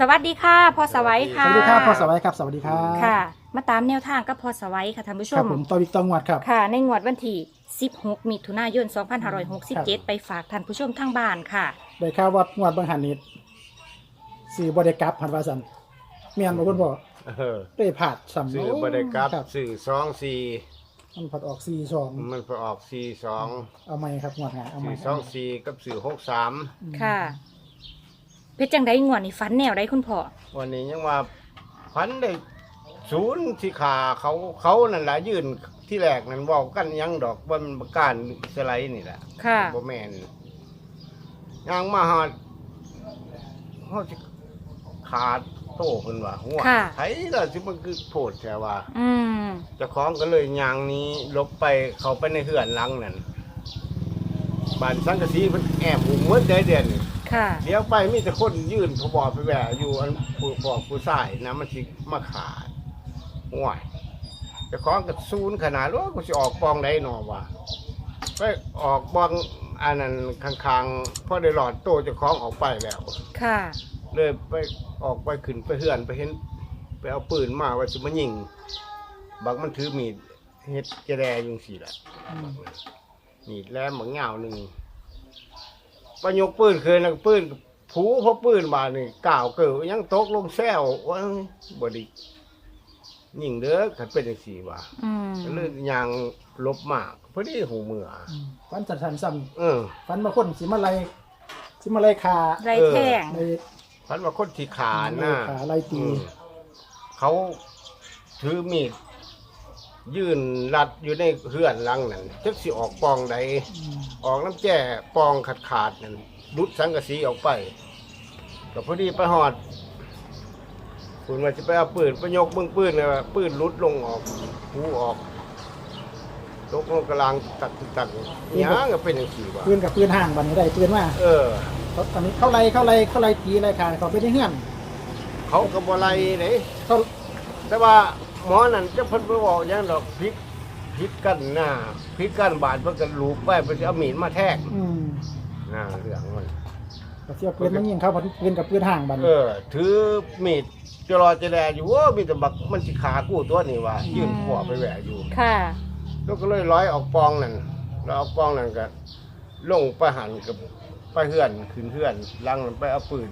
สวัสดีค่ะพ่อสวัยสค่ะวัสดีครับพ่อสวัยครับสวัสดีครับค่ะ มาตามแนวทางกับพ่อสวัยค่ะท่านผู้ชครับม ผมต่อวิกตองวัดครับ ค่ะ ในงวดวันที่ 16 มิถุนายน2567 ไปฝากท่านผู้ชมทางบ้านค่ะ ได้ข่าวว่างวดบางหันนี้สื่อบริกรับพันวาสันเมียนบอกคุณพ่อเออได้ผาดสัมสื่อบ่ได้กลับครับสื่อสองสี่มันผัดออกสี่สองมันไปออกสี่สองเอาไหมครับงวดหาเอาไหมสี่สองสี่กับสื่อหกสามค่ะ เพชรจังไดงวดนี่ฝันแนวไดคุณพ่อวันนี้ยังว่าพันได้ศูนย์ที่ขาเขาเขานั่นแหละยื่นที่แรกนั่นบอกกันยังดอกว่ามันประการสไลด์นี่แหละค่ะ บ่แม่นยางมาหาเฮาสิขาดโตเพิ่นว่าหัวค่ะไผล่ะสิมันคือโพดแท้ว่า อืมเจ้าของก็เลยยางหนี้ลบไปเขาไปในเหือนหลังนั่นบ้านสังกะสีมันแอบหุมเมื่อเดือนเดือน ค่ะเดี๋ยวไปมีแต่คนยื่นเขาบอกไปแหวะอยู่อันผู้บอกผู้ชายนะมันสิมาขาดห่วยเจ้าของก็ซูนขนาดว่ากูสิออกปองได้หนอวะไปออกปองอันนั้นข้างๆพอได้หลอดโตเจ้าของออกไปแล้ว ค่ะ เลยไปออกไปขึ้นไปเฮือนไปเห็น ไปเอาปืนมาว่าจะมายิงบักมันถือมีดเฮ็ดกระแดอยุงสี่ละอืมมีดแหลมบักเหงาหนึ่ง ไปยกปืนคืนแล้วก็ปืนก็ผูเพราะปืนมานี่ก่าวเกิดยังตกลงแซวว่าบไดียิงเด้อขันเป็นจังสี่ว่ะอืมก็เลยยางลบมากพอดีหูเมืออืมฟันสันสันซ้เออำฟันมาคนสิมาไลสิมาไลคาไรแท่งในพันว่าคนที่ขาหน้าขาไล่ตี อืมเขาถือมีด ยื่นรัดอยู่ในเฮือนหลังนั่นจักสิออกปองใดอืมออกน้ำแจ้ปองขาดขาดๆนั่นรุดสังกะสีออกไปก็พอดีไปหอดคุณว่าจะไปเอาปืนไปยกเบื้องปืนเลยว่าปืนรุดลงออกหูออกตกลงกลางตักตักหยางก็เป็นอย่างสี่วะปืนกับปืนห่างบันนี้ได้ปืนมาเออ เขาตอนนี้เข้าไล่เข้าไล่เข้าไล่ตีไล่ขาเขาไปในเฮือนเขาก็บ่ไล่เลยเขาแต่ว่า หมอนั่นจะเพิ่นไปบอกหยังดอกพลิกพลิกกันหน้าพลิกกันบาดเพิ่นก็ลูบไปเพิ่นสิเอามีดมาแทกอืมหน้าเรื่องมัน ก็เสียปืนมันยิงเขาเพราะปืนกับปืนห่างบันเออ ถือมีดจะรอจะแลอยู่ว่ามีแต่บักมันสิขากู้ตัวนี่ว่ายืนขวไปแหวะอยู่ ค่ะ แล้วก็เลยร้อยออกปองนั่นแล้วออกปองนั่นก็ลงไปหันกับไปเฮือนขึ้นเฮือนลังนั้นไปเอาปืน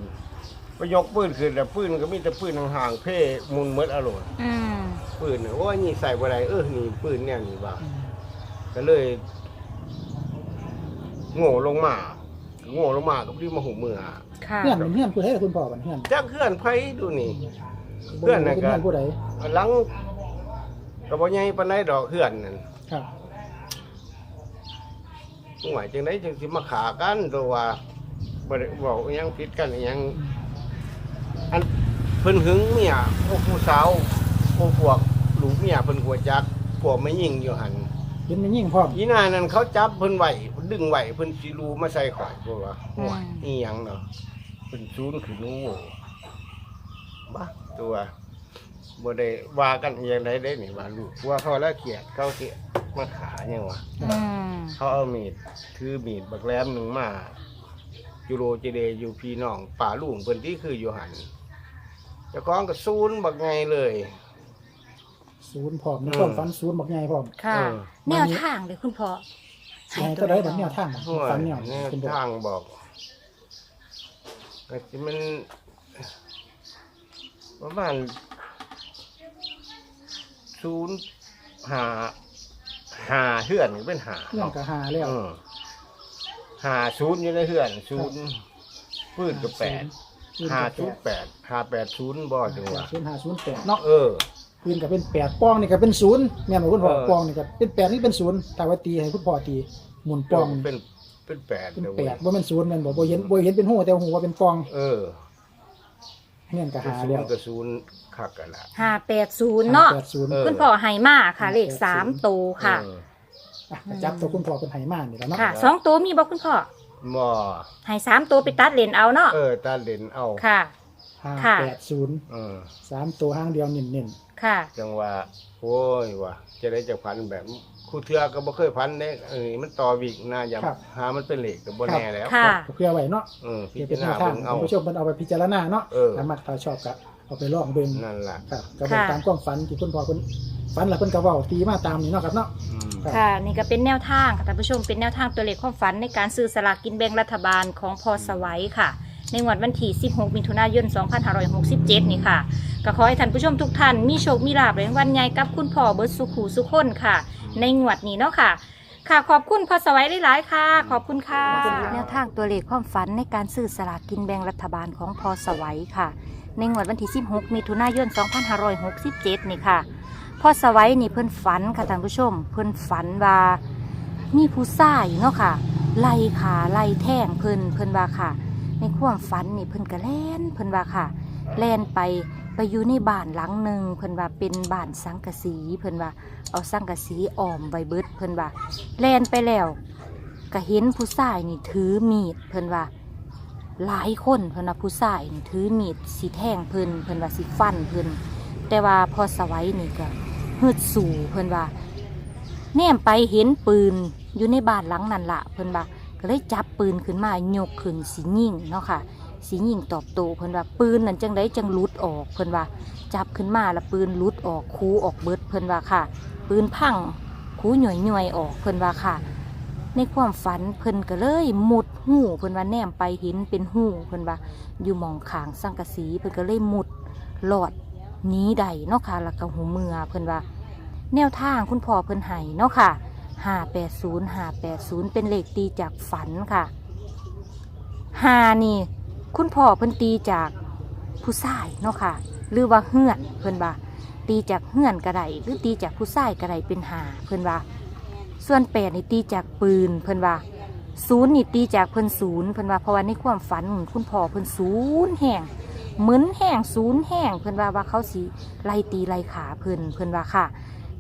ไปยกปืนขึ้นแล้วปืนก็มีแต่ปืนห่างๆเพ่มุนเมดอารมณ์อืมปืนน่ะโอ้ยนี่ใส่บ่ได้เออนี่ปืนเนี่ยนี่ว่าอืมก็เลย โง่ลงมาโง่ลงมาก็รีบมาหูมือหาค่ะเฮือนเป็นเฮือนผู้ใดล่ะคุณพ่อบันเฮือนจักเพื่อนไผดูนี่เฮือนน่ะเป็นก็เฮือนผู้ใดหลังก็บ่ใหญ่ปานใดดอกเฮือนนั่น ครับหวยจังไดจังสิมาขากันตัวว่าบ่ได้เว้าอิหยังผิดกันอิหยัง อันเพิ่นหึงเมียพวกผู้สาวพวกพวกลูกเมียเพิ่นหัวจักพวกไม่ยิงอยู่หั่นเห็นมันยิงพร้อมอีนานั่นเขาจับเพิ่นไหวดึงไหวเพิ่นสิรูมาใส่ข่อยบ่ว่าโอ้ยอีหยังเนาะเพิ่นซูนขึ้นโอ้บ้าตัวบ่ได้ว่ากันอหย่างใดได้นี่ว่าลูกว่าเขาละเกียดเขาสิมาขาหยังวะ อืมเขาเอามีดถือมีดบักแหลมหนึงมา ยูโรเจเดอยู่พี่น้องป่าลุงเพิ่นที่คืออยู่หั่นเจ้าของก็ซูนบักไงเลย ศูนย์พร้อมในอืมความฝันศูนย์บอกไงพร้อม ค่ะ เออ แนวทางเลยคุณพ่อไงก็ได้แบบแนวทางโอ้ยฝันแนวแนวคุณพ่อทางบอกก็สิมันประมาณศูนย์หาหาเฮือนเป็นหาเรื่องกับหาแล้วเออ หาศูนย์อยู่ในเฮือนศูนย์ปืนกับแปดหาศูนย์แปดหาแปดศูนย์บ่จังหวะศูนย์หาศูนย์แปดเนาะเออปืนก็เป็นแปดปองนี่ก็เป็นศูนย์แม่นบ่คุณพ่อเออปองนี่ก็เป็นแปดนี่เป็นศูนย์แต่ว่าตีให้คุณพ่อตีหมุนปองเป็นเป็นแปดเป็นเดี๋ยวแปเว้ยดบ่แม่นศูนย์แม่นบ่บ่เห็นบ่เห็นเป็นหูแต่หูว่าเป็นปอง เออแม่นก็เป็นหาศูแล้นวย์กับศูนย์คักกันละห้าแปดศูนย์เนาะแปดศูนย์เออคุณพ่อไห้มาค่ะเลขสามตัวค่ะเอออะก็จับตัวคุณพ่อเป็นไหมานนี่แล้วเนาะค่ะสองตัวมีบอกคุณพ่อบ่ไห้สามตัวไปตัดเลนเอาเนาะเออตาเด่นเอาค่ะ ห้าค่ะ แปดศูนย์เออสามตัวห้างเดียวเน้นค่ะ จังว่าโอ้ยว่าจะได้จะพันแบบคครูเทือก็บ่เคยพันเด้เออมันต่อวิกนะอย่าครับหามันเป็นเหล็กก็บ่แน่แล้ว ค่ะก็เพื่อไว้เนาะเออพิเพื่อจาเป็นรแนณาวทางเบิ่งเอาท่านผู้ชมเพิ่นเอาไปพิจารณาเนาะเออ ถ้ามักถ้าชอบก็ เอาไปลองเบิ่งนั่นล่ะครับก็เป็นค่ะ ตามความฝันที่คุณพ่อคุณฝันแล้วเพิ่นก็เว้าตีมาตามนี้เนาะครับเนาะ อืมครับ ค่ะ นี่ก็เป็นแนวทางค่ะท่านผู้ชมเป็นแนวทางตัวเลขความฝันในการซื้อสลากกินแบ่งรัฐบาลของพอสวัยค่ะ ในงวดวันที่ 16 มิถุนายน 2567 นี่ค่ะ ก็ขอให้ท่านผู้ชมทุกท่านมีโชค มีลาภในวันใหญ่กับคุณพ่อเบิร์ดสุขูสุขคนค่ะ ในงวดนี้เนาะค่ะ ค่ะขอบคุณพอสวัยหลายๆค่ะ ขอบคุณค่ะ แนวทางตัวเลขความฝันในการซื้อสลากกินแบ่งรัฐบาลของพอสวัยค่ะ ในงวดวันที่ 16มิถุนายน 2567 นี่ค่ะพ่อสวัยนี่เพิ่นฝันค่ะท่านผู้ชม เพิ่นฝันว่ามีผู้ชายเนาะค่ะ ไล่ขาไล่แท่งเพิ่นเพิ่นว่าค่ะ ในความฝันนี่เพิ่นก็แล่นเพิ่นว่าค่ะแล่นไปไปอยู่ในบ้านหลังหนึ่งเพิ่นว่าเป็นบ้านสังกะสีเพิ่นว่าเอาสังกะสีอ้อมใบเบิดเพิ่นว่าแล่นไปแล้วก็เห็นผู้ชายนี่ถือมีดเพิ่นว่า หลายคนเพิ่นว่าผู้ชายนี่ถือมีดสีแทงเพิ่นเพิ่นว่าสิฟันเพิ่นแต่ว่าพอสวัยนี่ก็ฮึดสู่เพิ่นว่าแนมไปเห็นปืนอยู่ในบ้านหลังนั่นละเพิ่นว่าก็เลยจับปืนขึ้นมายกขึ้นสียิงเนาะค่ะสียิงตอบโต้เพิ่นว่าปืนนั่นจังไดจังลุดออกเพิ่นว่าจับขึ้นมาแล้วปืนลุดออกคูออกเบิดเพิ่นว่าค่ะ ปืนพังคูหน่วยหน่วยๆออกเพิ่นว่าค่ะ ในความฝันเพิ่นก็เลยมุดหูเพิ่นว่าแนมไปเห็นเป็นหูเพิ่นว่าอยู่มองขางสังกะสีเพิ่นก็เลยมุดหลอดนี้ใดเนาะค่ะแล้วก็หูเมือเพิ่นว่า แนวทางคุณพ่อเพิ่นให้เนาะค่ะห้าแปดศูนย์ห้าแปดศูนย์เป็นเลขตีจากฝันค่ะห้านี่ คุณพ่อเพิ่นตีจากผู้ชายเนาะค่ะ หรือว่าเฮือนเพิ่นว่าตีจากเฮือนกระไดหรือตีจากผู้ชายกระไดเป็นหาเพิ่นว่า ส่วนแปดนี่ตีจากปืนเพิ่นว่าศูนย์นี่ตีจากเพิ่นศูนย์เพิ่นว่าเพราะว่าในความฝันของคุณพ่อเพิ่นศูนย์แห่งเหมือนแห่งศูนย์แห่งเพิ่นว่าว่าเขาสีไล่ตีไล่ขาเพิ่นเพิ่นว่าค่ะ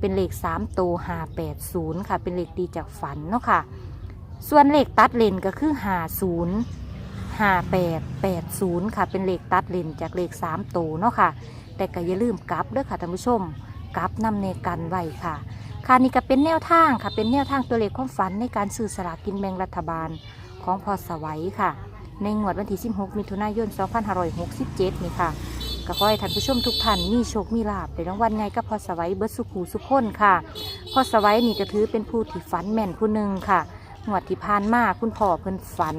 เป็นเลขสามโตห้าแปดศูนย์ค่ะ เป็นเลขตีจากฝันเนาะค่ะ ส่วนเลขตัดเลนก็คือห้าศูนย์ห้าแปดแปดศูนย์ค่ะ เป็นเลขตัดเลนจากเลขสามโตเนาะค่ะ แต่ก็อย่าลืมกลับเด้อค่ะท่านผู้ชมกลับนำเนกันไว้ค่ะ ค่ะนี่ก็เป็นแนวทางค่ะ เป็นแนวทางตัวเลขความฝันในการซื้อสลากกินแบ่งรัฐบาลของพอสวัยค่ะ ในงวดวันที่ 16 มิถุนายน 2567 นี่ค่ะก็ขอให้ท่านผู้ชมทุกท่านมีโชคมีลาภในรางวัลไงก็พอสวัยเบิร์ดสุขูสุขคนค่ะ พอสวัยนี่ก็ถือเป็นผู้ที่ฝันแม่นผู้หนึ่งค่ะงวดที่ผ่านมาคุณพ่อเพิ่นฝัน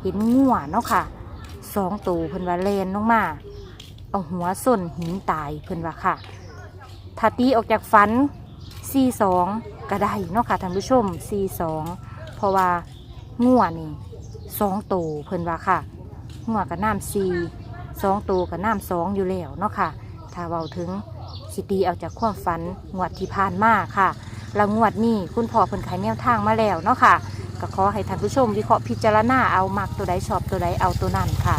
เห็นงัวเนาะค่ะสองตัวเพิ่นว่าเลนลงมาเอาหัวส้นหินตายเพิ่นว่าค่ะถ้าตีออกจากฝัน 42ก็ได้เนาะค่ะท่านผู้ชม42เพราะว่างัวนี่สองตัวเพิ่นว่าค่ะงัวกับน้ำซีสองตัวกับน้ำสองอยู่แล้วเนาะค่ะ ถ้าเว้าถึงสิตีเอาจากความฝันงวดที่ผ่านมาค่ะแล้วงวดนี้คุณพ่อเพิ่นขายแนวทางมาแล้วเนาะค่ะก็ขอให้ท่านผู้ชมวิเคราะห์พิจารณาเอามักตัวใดชอบตัวใดเอาตัวนั้นค่ะ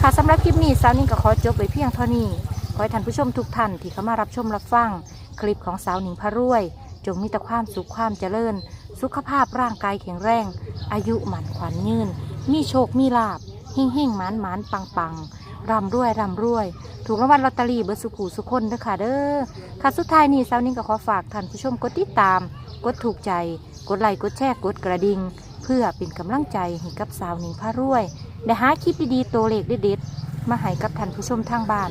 ค่ะสำหรับคลิปนี้สาวนิ่งก็ขอจบไปเพียงเท่านี้ ขอให้ท่านผู้ชมทุกท่านที่เข้ามารับชมรับฟัง คลิปของสาวหนิงพะรวย จงมีแต่ความสุขความเจริญ สุขภาพร่างกายแข็งแรง อายุหมันขวัญยืน มีโชคมีลาบเฮ่งเฮ่งหมานหมานปังปังร่ำรวยร่ำรวย ถูกรางวัลลอตเตอรี่เบอร์สุขูสุขคนเด้อค่ะเด้อค่ะสุดท้ายนี้สาวนิ่งก็ขอฝากท่านผู้ชมกดติดตาม กดถูกใจ กดไลค์กดแชร์กดกระดิ่งเพื่อเป็นกำลังใจให้กับสาวหนิงพระรวยได้หาคลิปดีๆตัวเลขเด็ดๆมาให้กับท่านผู้ชมทางบ้าน